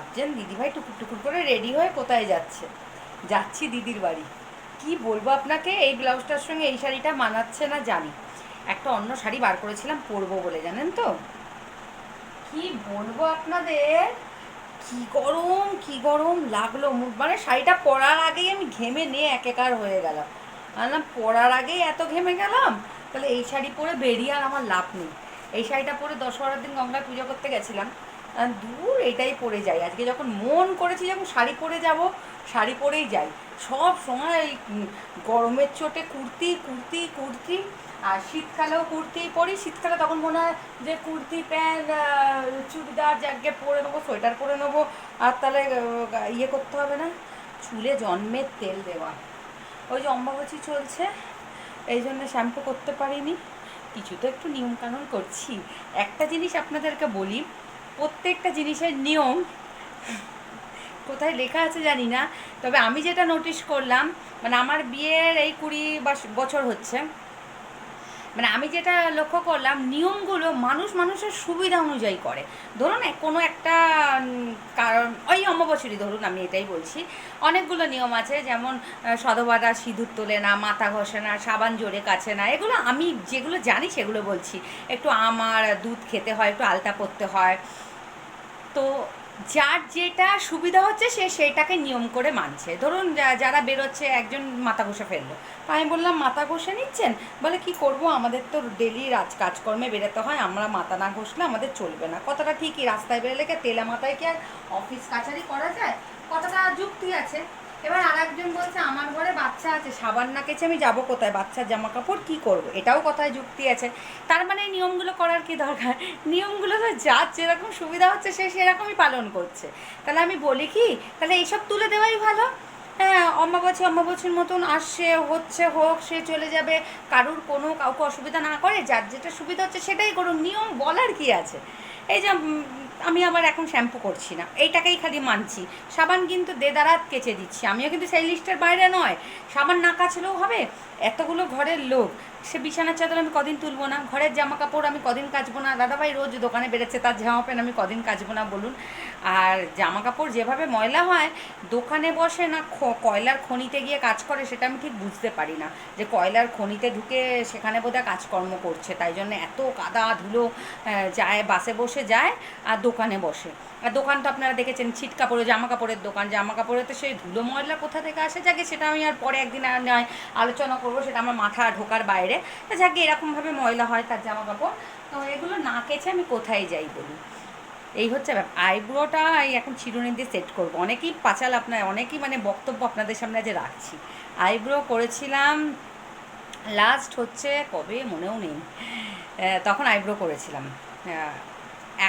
ভাবছেন দিদিভাই টুকুর টুকুর করে রেডি হয়ে কোথায় যাচ্ছে? যাচ্ছি দিদির বাড়ি। কি বলব আপনাকে? এই ব্লাউজটার সঙ্গে এই শাড়িটা মানাচ্ছে না জানি। একটা অন্য শাড়ি বার করেছিলাম, পরবো বলে, জানেন তো? কি বলব আপনাদের? কি গরম কি গরম লাগল মানে শাড়িটা পরার আগেই আমি ঘেমে নিয়ে একেকার হয়ে গেলাম। না পরার আগেই এত ঘেমে গেলাম? তাহলে এই শাড়ি পরে বেরিয়ে আর আমার লাভ নেই। এই শাড়িটা পরে দশহরার দিন গঙ্গায় পুজো করতে গেছিলাম। দূর এটাই পরে যাই। আজকে যখন মন করেছি যখন শাড়ি পরে যাব, শাড়ি পরেই যাই। সব সময় গরমের চোটে কুর্তি কুর্তি কুর্তি, আর শীতকালেও কুর্তি পরি। শীতকালে তখন মনে হয় যে কুর্তি, প্যান্ট চুড়িদার জাগে পরে নেব, সোয়েটার পরে নেব, আর তাহলে ইয়ে করতে হবে না। চুলে জন্মের তেল দেওয়া। ওই যে অম্বাবচি চলছে, এই জন্য শ্যাম্পু করতে পারিনি। কিছু তো একটু নিয়মকানুন করছি। একটা জিনিস আপনাদেরকে বলি প্রত্যেকটা জিনিসের নিয়ম। কোথায় লেখা আছে জানি না, তবে আমি যেটা নোটিশ করলাম মানে আমার বিয়ের এই কুড়ি বছর হচ্ছে মানে আমি যেটা লক্ষ্য করলাম, নিয়মগুলো মানুষ মানুষের সুবিধা অনুযায়ী করে। ধরুন কোনো একটা কারণ, ওই অমাবস্যরই ধরুন আমি এটাই বলছি, অনেকগুলো নিয়ম আছে, যেমন সধবারা সিঁদুর তোলে না, মাথা ঘষে না, সাবান জোরে কাছে না, এগুলো আমি যেগুলো জানি সেগুলো বলছি। একটু আমার দুধ খেতে হয়, একটু আলতা পরতে হয় তো যার যেটা সুবিধা হচ্ছে সে সেটাকে নিয়ম করে মানছে। ধরুন যারা বেরোচ্ছে, একজন মাথা ঘষে ফেলল। আমি বললাম, মাথা ঘষে নিচ্ছেন? বলে, কি করব? আমাদের তো ডেলি রাজ, কাজকর্মে বেরোতে হয়। আমরা মাথা না ঘষলে আমাদের চলবে না। কথাটা ঠিকই, রাস্তায় বেরোলে তেলা মাথায় কি আর অফিস, কাছারি করা যায়? কতটা যুক্তি আছে। এবার আর একজন বলছে, আমার ঘরে বাচ্চা আছে, সাবান না কেছে আমি যাব কোথায়? বাচ্চার জামা কাপড় কী করব? এটাও কথায় যুক্তি আছে। তার মানে নিয়মগুলো করার কি দরকার? নিয়মগুলো তো যার যেরকম সুবিধা হচ্ছে, সে সেরকমই পালন করছে। তাহলে আমি বলি কি, তাহলে এইসব তুলে দেওয়াই ভালো। হ্যাঁ অম্বাবচী অম্বাবচীর মতন আসছে, হচ্ছে হোক, সে চলে যাবে, কারুর কোনো কাউকে অসুবিধা না করে, যার যেটা সুবিধা হচ্ছে সেটাই করুন নিয়ম বলার কি আছে? এই যে আমি আবার এখন শ্যাম্পু করছি না। এইটাকেই খালি মানছি। সাবান কিন্তু দেদারাত কেচে দিচ্ছি। আমিও কিন্তু সেই লিস্টের বাইরে নয়। সাবান না কাচলেও হবে, এতগুলো ঘরের লোক। সে বিছানার চাদর আমি কদিন তুলবো না, ঘরের জামা কাপড় আমি কদিন কাচবো না। দাদাভাই রোজ দোকানে বেড়েছে, তার জামা প্যান্ট আমি কদিন কাচবো না বলুন। আর জামা কাপড় যেভাবে ময়লা হয়, দোকানে বসে না কয়লার খনিতে গিয়ে কাজ করে, সেটা আমি ঠিক বুঝতে পারি না। যে কয়লার খনিতে ঢুকে সেখানে বোধহয় কাজকর্ম করছে। তাই জন্য এত কাদা ধুলো যায়, বাসে বসে যায়, আর দোকানে বসে। আর দোকান তো আপনারা দেখেছেন ছিট কাপড়ে জামা কাপড়ের দোকান। জামা কাপড়ে তো সেই ধুলো ময়লা কোথা থেকে আসে? যাকে সেটা আমি আর পরে একদিন আর নয়, আলোচনা করব, সেটা আমার মাথা ঢোকার বাইরে। তো যাকে, এরকমভাবে ময়লা হয় তার জামা কাপড়। তো এগুলো না কেছে আমি কোথায় যাই বলুন এই হচ্ছে আইব্রোটা এই এখন চিরুনি দিয়ে সেট করব। অনেকেই পাচাল আপনার, অনেকেই মানে বক্তব্য আপনাদের সামনে যে রাখছি। আইব্রো করেছিলাম লাস্ট হচ্ছে কবে? মনেও নেই। তখন আইব্রো করেছিলাম।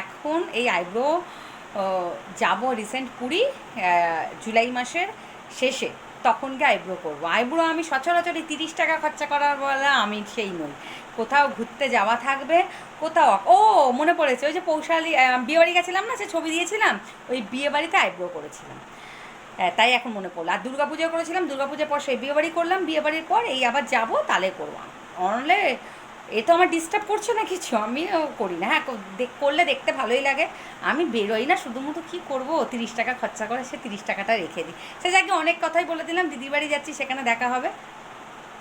এখন এই আইব্রো যাব রিসেন্ট আহ, জুলাই মাসের শেষে। তখন গিয়ে আইব্রো করব। আইব্রো আমি সচরাচর এই তিরিশ টাকা খরচা করার বলে আমি সেই নই। কোথাও ঘুরতে যাওয়া থাকবে কোথাও ও মনে পড়েছে ওই যে পৌশালি বিয়েবাড়ি গেছিলাম না সে ছবি দিয়েছিলাম ওই বিয়েবাড়িতে আইব্রো করেছিলাম। তাই এখন মনে পড়ল। আর দুর্গা পুজো করেছিলাম দুর্গা পুজোর পর সেই বিয়েবাড়ি করলাম বিয়ে বাড়ির পর এই আবার যাব তাহলে করব। অনলে এ তো আমার ডিস্টার্ব করছ না কিছু? আমি করি না। হ্যাঁ করলে দেখতে ভালোই লাগে। আমি বেরোই না। শুধুমাত্র কী করব? তিরিশ টাকা খরচা করে, সে তিরিশ টাকাটা রেখে দিই। সে যাকে অনেক কথাই বলে দিলাম, দিদির বাড়ি যাচ্ছি, সেখানে দেখা হবে।